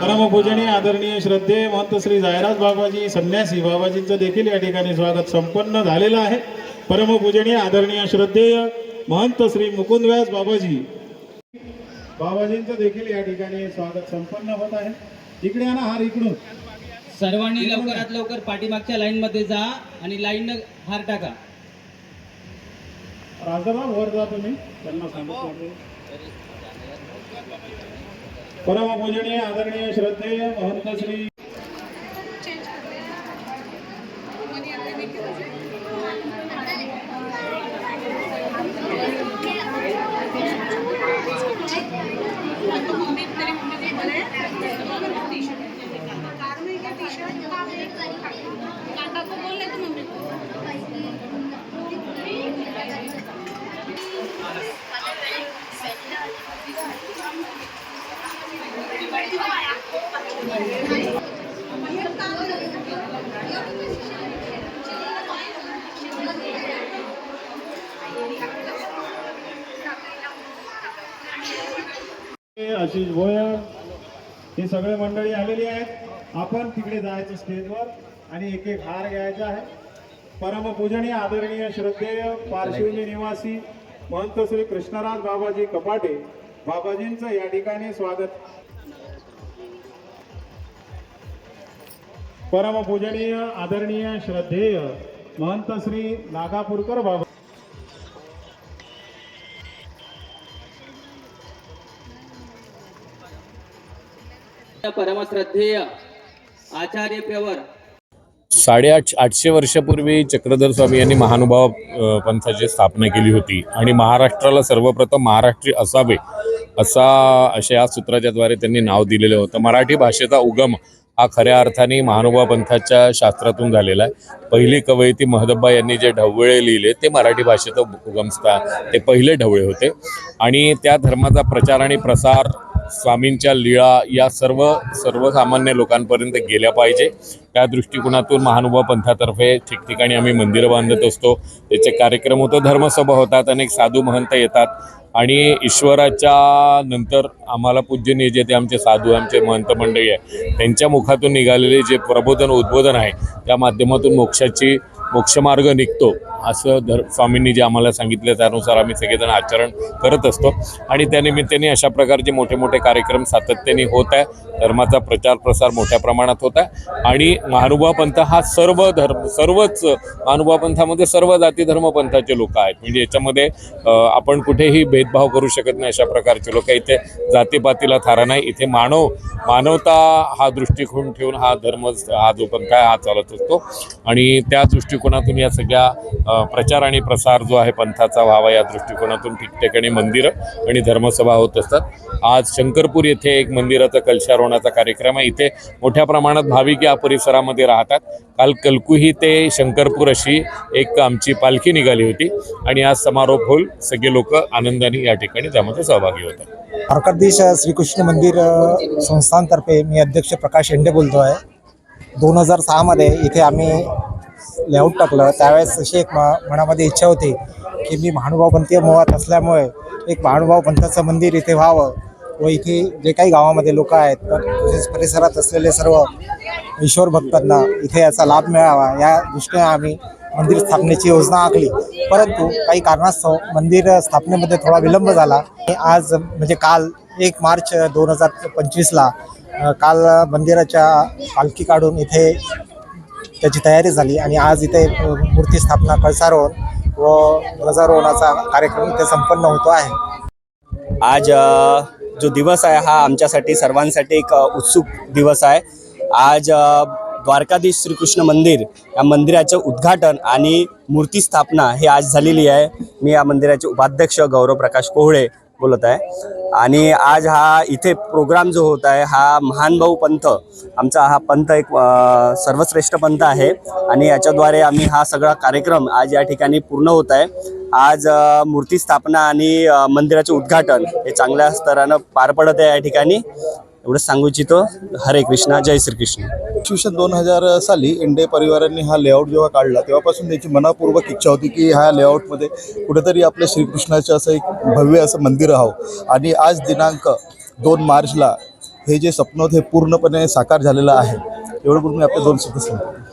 परमपूजनीय आदरणीय श्रद्धेय महंत श्री जायराज बाबाजी संन्यासी बाबाजींचं देखील या ठिकाणी स्वागत संपन्न झालेलं आहे. परमपूजनीय आदरणीय श्रद्धेय महंत श्री मुकुंदव्यास बाबाजी. बाबाजींचं देखील या ठिकाणी स्वागत संपन्न होत आहे. इकडे आणा हार इकडून. सर्वांनी लवकरात लवकर पाठीमागच्या लाईन मध्ये जा आणि लाईन हार टाका. राजाराम वर जा तुम्ही. त्यांना सांगितलं परम पूजनीय आदरणीय श्रद्धेय महंत श्री Thank you. आशिष भोयर हे सगळे मंडळी आलेली आहेत. आपण तिकडे जायचं स्टेजवर आणि एक एक हार घ्यायचा आहे. परमपूजनीय आदरणीय श्रद्धेय पार्श्वनी निवासी महंत श्री कृष्णराज बाबाजी कपाटे बाबाजींचं या ठिकाणी स्वागत. परमपूजनीय आदरणीय श्रद्धेय महंत श्री नागापूरकर बाबा. परमश्रद्धेय आचार्य प्रवर साडेआठ आठशे वर्षापूर्वी चक्रधर स्वामी यांनी महानुभाव पंथाची स्थापना केली होती. आणि महाराष्ट्राला सर्वप्रथम महाराष्ट्री असावे असा अशा या सूत्राच्याद्वारे त्यांनी नाव दिलेलं होतं. मराठी भाषेचा उगम हा खऱ्या अर्थाने महानुभाव पंथाच्या शास्त्रातून झालेला आहे. पहिली कवयिती महदब्बा यांनी जे ढवळे लिहिले ते मराठी भाषेचं उगमस्थान ते पहिले ढवळे होते. आणि त्या धर्माचा प्रचार आणि प्रसार स्वामींच्या लीळा या सर्व सर्वसामान्य लोकांपर्यंत गेल्या पाहिजे. त्या दृष्टिकोनातून महानुभाव पंथातर्फे ठिकठिकाणी आम्ही मंदिरं बांधत असतो. त्याचे कार्यक्रम होतो धर्मसभा होतात अनेक साधू महंत येतात. आणि ईश्वराच्या नंतर आम्हाला पूजनीय जे ते आमचे साधू आमचे महंत मंडळी आहे. त्यांच्या मुखातून निघालेले जे प्रबोधन उद्बोधन आहे त्या माध्यमातून मोक्षाची मोक्षमार्ग निघतो. असं धर स्वामींनी जे आम्हाला सांगितलं त्यानुसार आम्ही सगळेजण आचरण करत असतो. आणि त्यानिमित्ताने अशा प्रकारचे मोठे मोठे कार्यक्रम सातत्याने होत आहे. धर्माचा प्रचार प्रसार मोठ्या प्रमाणात होत आहे. आणि महानुभाव पंथ हा सर्व धर्म सर्वच महानुभाव पंथामध्ये सर्व जाती धर्मपंथाचे लोक आहेत. म्हणजे याच्यामध्ये आपण कुठेही भेदभाव करू शकत नाही अशा प्रकारचे लोक इथे जातीपातीला थारा नाही. इथे मानव मानवता हा दृष्टिकोन ठेवून हा धर्म हा जो पंथ आहे हा चालत असतो. आणि त्या दृष्टिकोनातून या सगळ्या प्रचार आणि प्रसार जो आहे पंथाचा व्हावा या दृष्टिकोनातून ठिकठिकाणी मंदिरं आणि धर्मसभा होत असतात. आज शंकरपूर येथे एक मंदिराचा कलशारोहणाचा कार्यक्रम आहे. इथे मोठ्या प्रमाणात भाविक या परिसरामध्ये राहतात. काल कलकुही ते शंकरपूर अशी एक आमची पालखी निघाली होती आणि आज समारोप होईल सगळे लोक आनंदाने या ठिकाणी त्यामध्ये सहभागी होतात. द्वारकाधीश श्रीकृष्ण मंदिर संस्थानतर्फे मी अध्यक्ष प्रकाश शेंडे बोलतो आहे दोन हजार सहामध्ये इथे आम्ही लेआउट टाकलं. त्यावेळेस अशी एक म मनामध्ये इच्छा होती की मी महानुभावपंथीय मोहात असल्यामुळे एक महानुभाव पंथाचं मंदिर इथे व्हावं व इथे जे काही गावामध्ये लोक आहेत तर तसेच परिसरात असलेले सर्व ईश्वर भक्तांना इथे याचा लाभ मिळावा. या दृष्टीने आम्ही मंदिर स्थापनेची योजना आखली. परंतु काही कारणास्तव मंदिर स्थापनेमध्ये थोडा विलंब झाला. आज म्हणजे काल एक मार्च दोन हजार पंचवीसला काल मंदिराच्या पालखी काढून इथे त्याची तयारी झाली आणि आज इथे मूर्ती स्थापना कळसारोहण व ध्वजारोहणाचा कार्यक्रम इथे संपन्न होतो आहे. आज जो दिवस आहे हा आमच्यासाठी सर्वांसाठी एक उत्सुक दिवस आहे. आज द्वारकाधीश श्रीकृष्ण मंदिर या मंदिराचं उद्घाटन आणि मूर्ती स्थापना हे आज झालेली आहे. मी या मंदिराचे उपाध्यक्ष गौरव प्रकाश कोहळे बोलत आहे. आणि आज हा इथे प्रोग्राम जो होत आहे हा महानभाऊ पंथ आमचा हा पंथ एक सर्वश्रेष्ठ पंथ आहे. आणि याच्याद्वारे आम्ही हा सगळा कार्यक्रम आज या ठिकाणी पूर्ण होत आहे. आज मूर्ती स्थापना आणि मंदिराचे उद्घाटन हे चांगल्या स्तरानं पार पडत आहे या ठिकाणी. एवढं सांगू इच्छितो हरे कृष्णा जय श्रीकृष्ण. इसवी दोन हजार साली इंडे परिवारांनी हा लेआउट जेव्हा काढला तेव्हापासून त्याची मनापूर्वक इच्छा होती की ह्या लेआउटमध्ये कुठेतरी आपल्या श्रीकृष्णाचं असं एक भव्य असं मंदिर राहावं. आणि आज दिनांक दोन मार्चला हे जे स्वप्न होते हे पूर्णपणे साकार झालेलं आहे. एवढं पूर्ण मी आपले दोन सदस्य सांगतो.